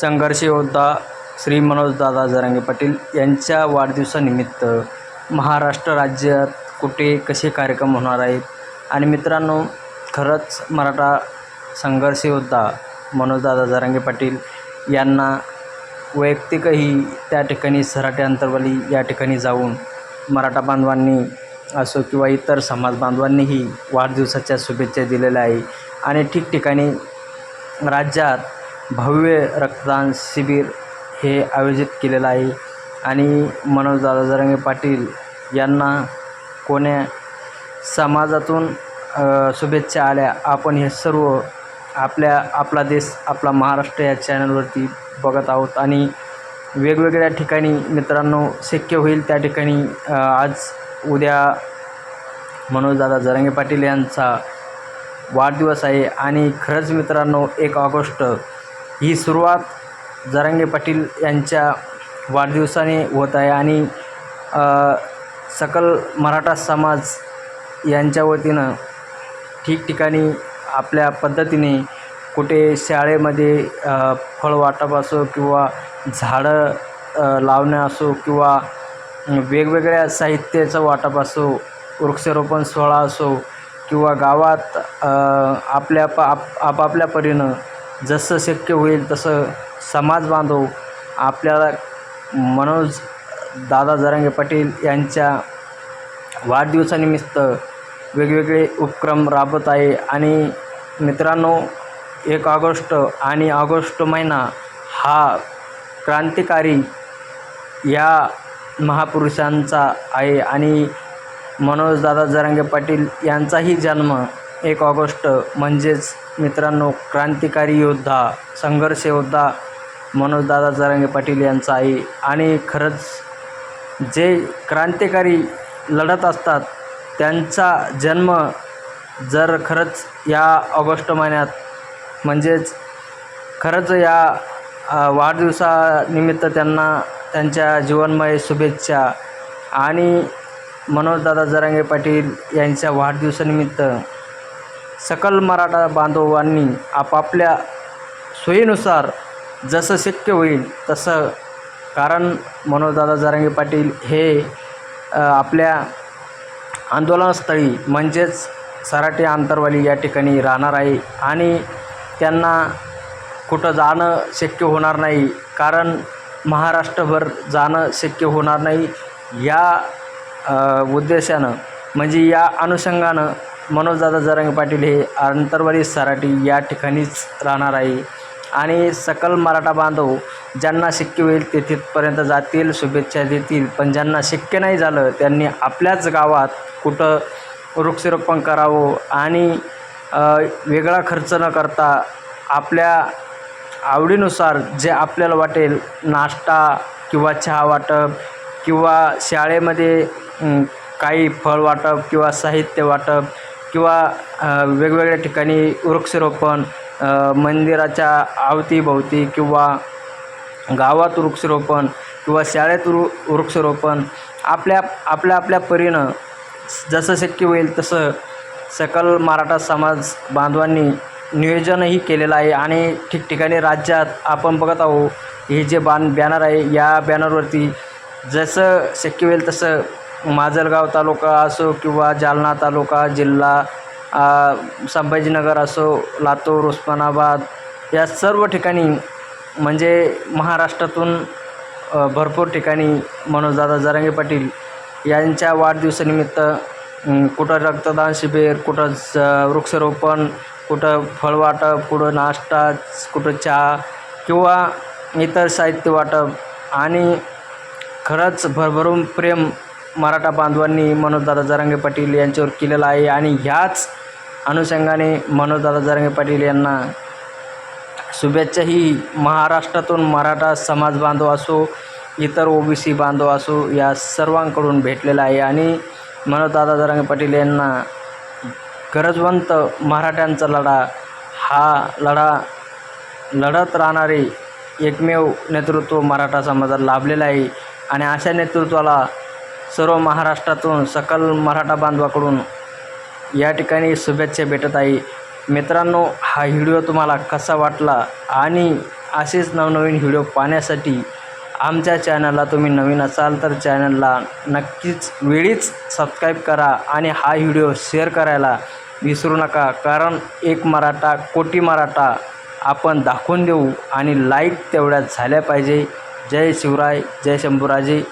संघर्ष योद्धा श्री मनोजदादा जरांगे पाटील यांच्या वाढदिवसानिमित्त. महाराष्ट्र राज्यात कुठे कसे कार्यक्रम होणार आहेत? आणि मित्रांनो खरंच मराठा संघर्ष योद्धा मनोजदादा जरांगे पाटील यांना वैयक्तिकही त्या ठिकाणी सराटे अंतरवाली या ठिकाणी जाऊन मराठा बांधवांनी असो किंवा इतर समाज बांधवांनीही वाढदिवसाच्या शुभेच्छा दिलेल्या आहे आणि ठिकठिकाणी राज्यात भव्य रक्तदान शिबिर हे आयोजित केलेलं आहे. आणि मनोजदादा जरांगे पाटील यांना कोण्या समाजातून शुभेच्छा आल्या आपण हे सर्व आपल्या आपला देश आपला महाराष्ट्र या चॅनलवरती बघत आहोत. आणि वेगवेगळ्या ठिकाणी मित्रांनो शक्य होईल त्या ठिकाणी आज उद्या मनोजदादा जरांगे पाटील यांचा वाढदिवस आहे. आणि खरंच मित्रांनो एक ऑगस्ट ही सुरुवात जरांगे पाटील यांच्या वाढदिवसाने होत आहे आणि सकल मराठा समाज यांच्या वतीनं ठिकठिकाणी आपल्या पद्धतीने कुठे शाळेमध्ये फळ वाटप असो किंवा झाडं लावणं असो किंवा वेगवेगळ्या साहित्याचं वाटप असो वृक्षारोपण सोहळा असो किंवा गावात आपल्या प आप आपापल्या परीनं जसं शक्य होईल तसं समाज बांधव आपल्याला मनोज दादा जरांगे पाटील यांच्या वाढदिवसानिमित्त वेगवेगळे उपक्रम राबत आहे. आणि मित्रांनो एक ऑगस्ट आणि ऑगस्ट महिना हा क्रांतिकारी या महापुरुषांचा आहे आणि मनोजदादा जरांगे पाटील यांचाही जन्म एक ऑगस्ट म्हणजेच मित्रांनो क्रांतिकारी योद्धा संघर्ष योद्धा मनोजदादा जरांगे पाटील यांचा आहे. आणि खरंच जे क्रांतिकारी लढत असतात त्यांचा जन्म जर खरंच या ऑगस्ट महिन्यात म्हणजेच खरंच या वाढदिवसानिमित्त त्यांना त्यांच्या जीवनमय शुभेच्छा आणि मनोजदादा जरांगे पाटील यांच्या वाढदिवसानिमित्त सकल मराठा बांधवांनी आपापल्या सोयीनुसार जसं शक्य होईल तसं कारण मनोजदादा जारंगे पाटील हे आपल्या आंदोलनस्थळी म्हणजेच सराटे आंतरवाली या ठिकाणी राहणार आहे आणि त्यांना कुठं जाणं शक्य होणार नाही कारण महाराष्ट्रभर जाणं शक्य होणार नाही या उद्देशानं म्हणजे या अनुषंगानं मनोजदादा जरंग पाटील हे आंतरवाली सराटी या ठिकाणीच राहणार आहे. आणि सकल मराठा बांधव ज्यांना शक्य होईल ते तिथपर्यंत जातील शुभेच्छा देतील. पण ज्यांना शक्य नाही झालं त्यांनी आपल्याच गावात कुठं वृक्षारोपण करावं आणि वेगळा खर्च न करता आपल्या आवडीनुसार जे आपल्याला वाटेल नाश्ता किंवा चहा वाटप किंवा शाळेमध्ये काही फळ वाटप किंवा साहित्य वाटप किंवा वेगवेगळ्या ठिकाणी वृक्षारोपण मंदिराच्या अवतीभोवती किंवा गावात वृक्षारोपण किंवा शाळेत वृ वृक्षारोपण आपल्या आपल्या आपल्या परीनं जसं शक्य होईल तसं सकल मराठा समाज बांधवांनी नियोजनही केलेलं आहे आणि ठिकठिकाणी राज्यात आपण बघत आहोत हे जे बाण बॅनर आहे या बॅनरवरती जसं शक्य होईल तसं माजलगाव तालुका असो किंवा जालना तालुका जिल्हा संभाजीनगर असो लातूर उस्मानाबाद या सर्व ठिकाणी म्हणजे महाराष्ट्रातून भरपूर ठिकाणी मनोजदादा जरांगे पाटील यांच्या वाढदिवसानिमित्त कुठं रक्तदान शिबिर कुठं वृक्षारोपण कुठं फळवाटप कुठं नाश्ता कुठं चहा किंवा इतर साहित्य वाटप आणि खरंच भरभरून प्रेम मराठा बांधवांनी मनोजदादा जरांगे पाटील यांच्यावर केलेला आहे आणि ह्याच अनुषंगाने मनोजदादा जरांगे पाटील यांना शुभेच्छा ही महाराष्ट्रातून मराठा समाज बांधव असो इतर ओबीसी बांधव असो या सर्वांकडून भेटलेला आहे आणि मनोजदादा जरांगे पाटील यांना गरजवंत मराठ्यांचा लढा हा लढा लढत राहणारे एकमेव नेतृत्व मराठा समाजाला लाभलेलं आहे. आणि अशा नेतृत्वाला सर्व महाराष्ट्रातून सकल मराठा बांधवाकडून या ठिकाणी शुभेच्छा भेटत आहे. मित्रांनो हा व्हिडिओ तुम्हाला कसा वाटला आणि असेच नवनवीन व्हिडिओ पाहण्यासाठी आमच्या चॅनलला तुम्ही नवीन असाल तर चॅनलला नक्कीच वेळीच सबस्क्राईब करा आणि हा व्हिडिओ शेअर करायला विसरू नका. कारण एक मराठा कोटी मराठा आपण दाखवून देऊ आणि लाईक तेवढ्याच झाल्या पाहिजे. जय शिवराय जय शंभूराजे.